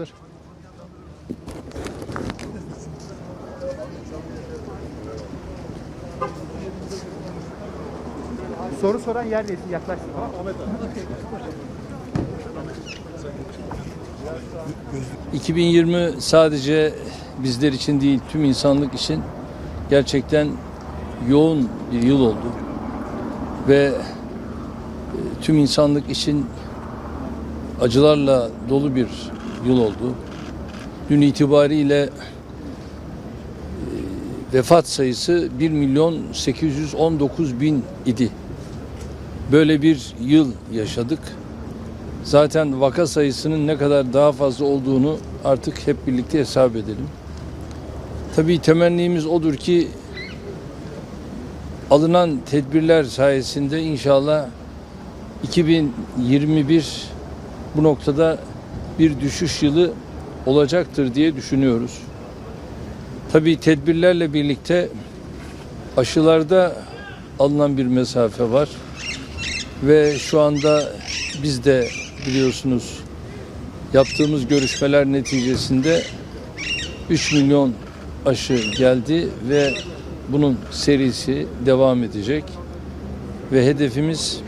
hazır. Soru soran yer değilsin yaklaşsın. Tamam. 2020 sadece bizler için değil tüm insanlık için gerçekten yoğun bir yıl oldu. Ve e, tüm insanlık için acılarla dolu bir yıl oldu. Dün itibariyle e, vefat sayısı 1 milyon 819 bin idi. Böyle bir yıl yaşadık. Zaten vaka sayısının ne kadar daha fazla olduğunu artık hep birlikte hesap edelim. Tabii temennimiz odur ki alınan tedbirler sayesinde inşallah 2021 bu noktada bir düşüş yılı olacaktır diye düşünüyoruz. Tabii tedbirlerle birlikte aşılarda alınan bir mesafe var ve şu anda biz de biliyorsunuz yaptığımız görüşmeler neticesinde 3 milyon aşı geldi ve bunun serisi devam edecek ve hedefimiz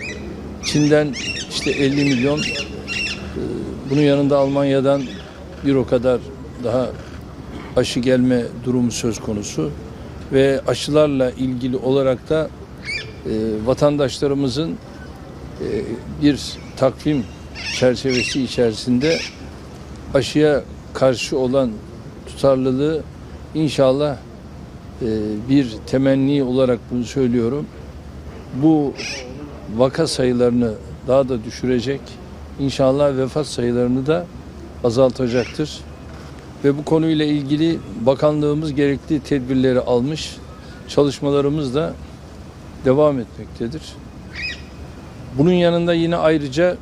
Çin'den işte 50 milyon bunun yanında Almanya'dan bir o kadar daha aşı gelme durumu söz konusu ve aşılarla ilgili olarak da e, vatandaşlarımızın e, bir takvim çerçevesi içerisinde aşıya karşı olan tutarlılığı inşallah e, bir temenni olarak bunu söylüyorum. Bu vaka sayılarını daha da düşürecek. İnşallah vefat sayılarını da azaltacaktır. Ve bu konuyla ilgili bakanlığımız gerekli tedbirleri almış. Çalışmalarımız da devam etmektedir. Bunun yanında yine ayrıca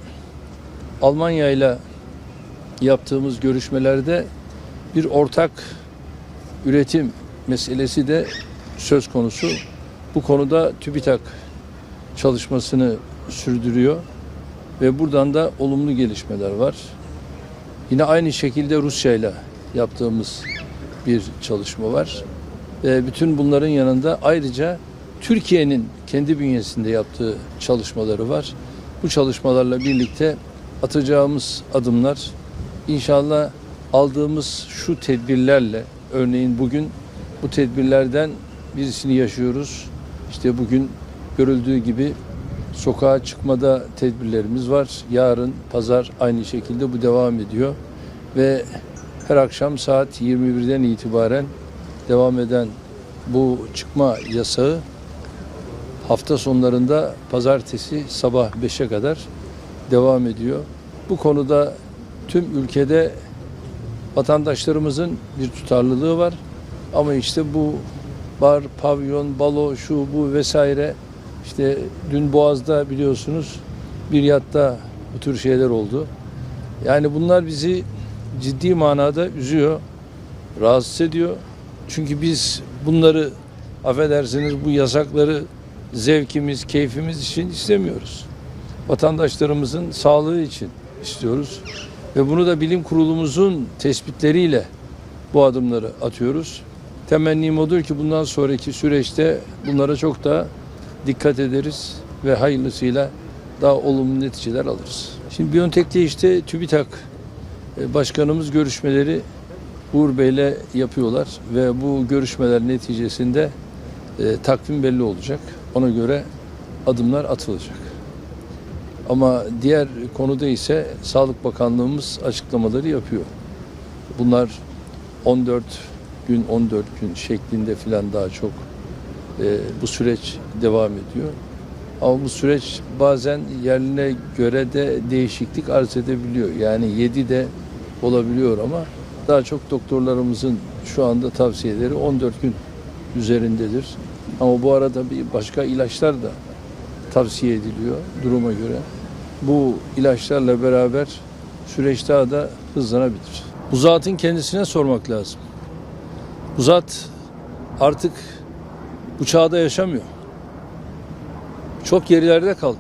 Almanya ile yaptığımız görüşmelerde bir ortak üretim meselesi de söz konusu. Bu konuda TÜBİTAK çalışmasını sürdürüyor ve buradan da olumlu gelişmeler var. Yine aynı şekilde Rusya ile yaptığımız bir çalışma var. Ve bütün bunların yanında ayrıca Türkiye'nin kendi bünyesinde yaptığı çalışmaları var. Bu çalışmalarla birlikte atacağımız adımlar inşallah aldığımız şu tedbirlerle örneğin bugün bu tedbirlerden birisini yaşıyoruz. İşte bugün görüldüğü gibi sokağa çıkmada tedbirlerimiz var. Yarın pazar aynı şekilde bu devam ediyor ve her akşam saat 21'den itibaren devam eden bu çıkma yasağı hafta sonlarında pazartesi sabah 5'e kadar devam ediyor. Bu konuda tüm ülkede vatandaşlarımızın bir tutarlılığı var. Ama işte bu bar, pavyon, balo, şu bu vesaire işte dün Boğaz'da biliyorsunuz bir yatta bu tür şeyler oldu. Yani bunlar bizi ciddi manada üzüyor, rahatsız ediyor. Çünkü biz bunları affedersiniz bu yasakları zevkimiz, keyfimiz için istemiyoruz. Vatandaşlarımızın sağlığı için istiyoruz. Ve bunu da bilim kurulumuzun tespitleriyle bu adımları atıyoruz. Temennim odur ki bundan sonraki süreçte bunlara çok da dikkat ederiz ve hayırlısıyla daha olumlu neticeler alırız. Şimdi Biontech'te işte TÜBİTAK e, başkanımız görüşmeleri Uğur Bey'le yapıyorlar ve bu görüşmeler neticesinde e, takvim belli olacak. Ona göre adımlar atılacak. Ama diğer konuda ise Sağlık Bakanlığımız açıklamaları yapıyor. Bunlar 14 gün 14 gün şeklinde filan daha çok e, bu süreç devam ediyor. Ama bu süreç bazen yerine göre de değişiklik arz edebiliyor. Yani 7 de olabiliyor ama daha çok doktorlarımızın şu anda tavsiyeleri 14 gün üzerindedir. Ama bu arada bir başka ilaçlar da tavsiye ediliyor duruma göre. Bu ilaçlarla beraber süreç daha da hızlanabilir. Bu zatın kendisine sormak lazım. Bu zat artık bu çağda yaşamıyor. Çok gerilerde kaldı.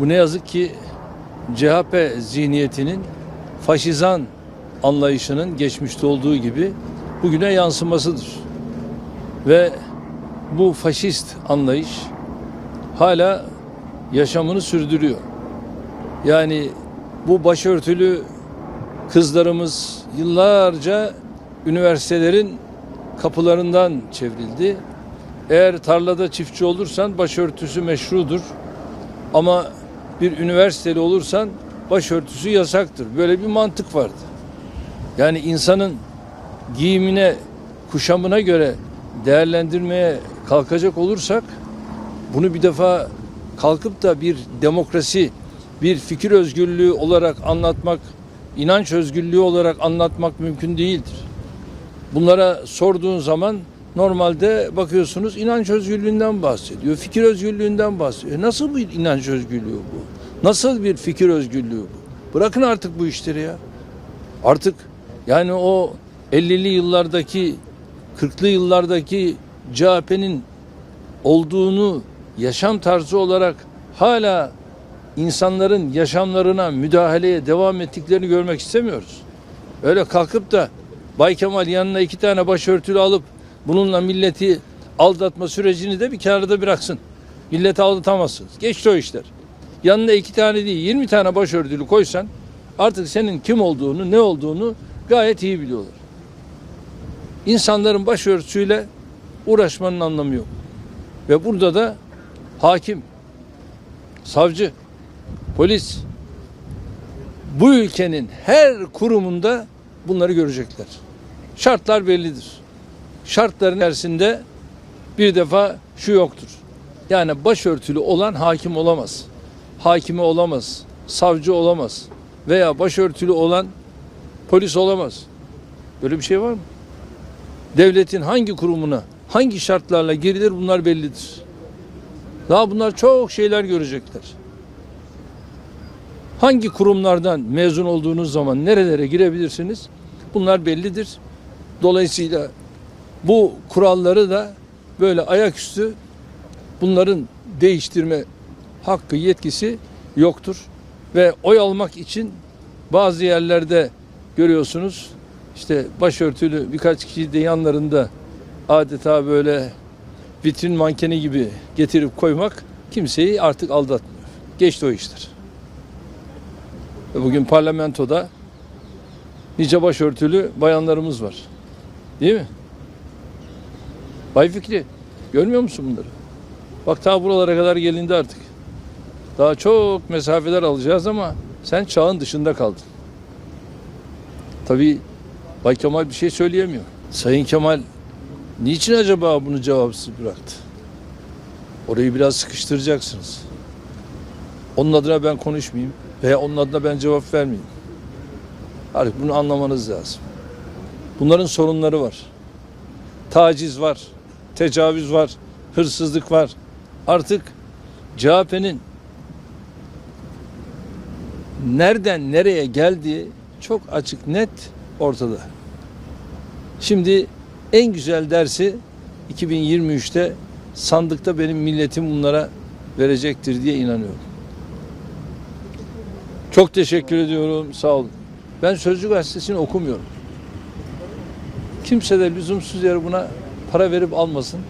Bu ne yazık ki CHP zihniyetinin faşizan anlayışının geçmişte olduğu gibi bugüne yansımasıdır. Ve bu faşist anlayış hala yaşamını sürdürüyor. Yani bu başörtülü kızlarımız yıllarca üniversitelerin kapılarından çevrildi. Eğer tarlada çiftçi olursan başörtüsü meşrudur. Ama bir üniversiteli olursan başörtüsü yasaktır. Böyle bir mantık vardı. Yani insanın giyimine, kuşamına göre değerlendirmeye kalkacak olursak bunu bir defa kalkıp da bir demokrasi, bir fikir özgürlüğü olarak anlatmak, inanç özgürlüğü olarak anlatmak mümkün değildir. Bunlara sorduğun zaman normalde bakıyorsunuz inanç özgürlüğünden bahsediyor, fikir özgürlüğünden bahsediyor. E Nasıl bir inanç özgürlüğü bu? Nasıl bir fikir özgürlüğü bu? Bırakın artık bu işleri ya. Artık yani o 50'li yıllardaki 40'lı yıllardaki CHP'nin olduğunu yaşam tarzı olarak hala insanların yaşamlarına müdahaleye devam ettiklerini görmek istemiyoruz. Öyle kalkıp da Bay Kemal yanına iki tane başörtülü alıp bununla milleti aldatma sürecini de bir kenarda bıraksın. Milleti aldatamazsınız. Geçti o işler. Yanına iki tane değil 20 tane başörtülü koysan artık senin kim olduğunu ne olduğunu gayet iyi biliyorlar. İnsanların başörtüsüyle uğraşmanın anlamı yok. Ve burada da hakim, savcı, polis bu ülkenin her kurumunda bunları görecekler. Şartlar bellidir. Şartların içerisinde bir defa şu yoktur. Yani başörtülü olan hakim olamaz. Hakimi olamaz. Savcı olamaz. Veya başörtülü olan polis olamaz. Böyle bir şey var mı? Devletin hangi kurumuna, hangi şartlarla girilir bunlar bellidir. Daha bunlar çok şeyler görecekler. Hangi kurumlardan mezun olduğunuz zaman nerelere girebilirsiniz? Bunlar bellidir. Dolayısıyla bu kuralları da böyle ayaküstü bunların değiştirme hakkı, yetkisi yoktur. Ve oy almak için bazı yerlerde görüyorsunuz işte başörtülü birkaç kişi de yanlarında adeta böyle vitrin mankeni gibi getirip koymak kimseyi artık aldatmıyor. Geçti o işler. Bugün parlamentoda nice başörtülü bayanlarımız var. Değil mi? Bay Fikri, görmüyor musun bunları? Bak ta buralara kadar gelindi artık. Daha çok mesafeler alacağız ama sen çağın dışında kaldın. Tabii Bay Kemal bir şey söyleyemiyor. Sayın Kemal niçin acaba bunu cevapsız bıraktı? Orayı biraz sıkıştıracaksınız. Onun adına ben konuşmayayım veya onun adına ben cevap vermeyeyim. Artık bunu anlamanız lazım. Bunların sorunları var. Taciz var, tecavüz var, hırsızlık var. Artık CHP'nin nereden nereye geldiği çok açık net ortada. Şimdi en güzel dersi 2023'te sandıkta benim milletim bunlara verecektir diye inanıyorum. Çok teşekkür ediyorum. Sağ olun. Ben Sözcü Gazetesi'ni okumuyorum. Kimse de lüzumsuz yere buna para verip almasın.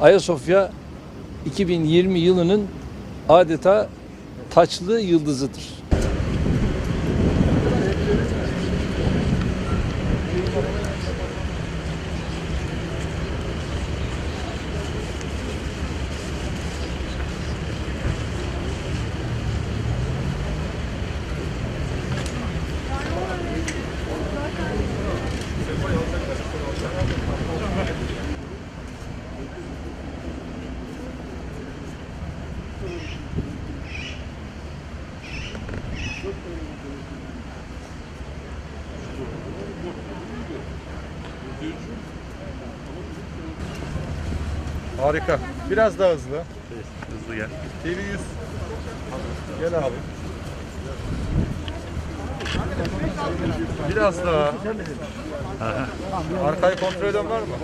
Ayasofya 2020 yılının adeta taçlı yıldızıdır. Harika. Biraz daha hızlı. Hızlı gel. TV 100. Gel abi. Biraz daha. Arkayı kontrol eden var mı?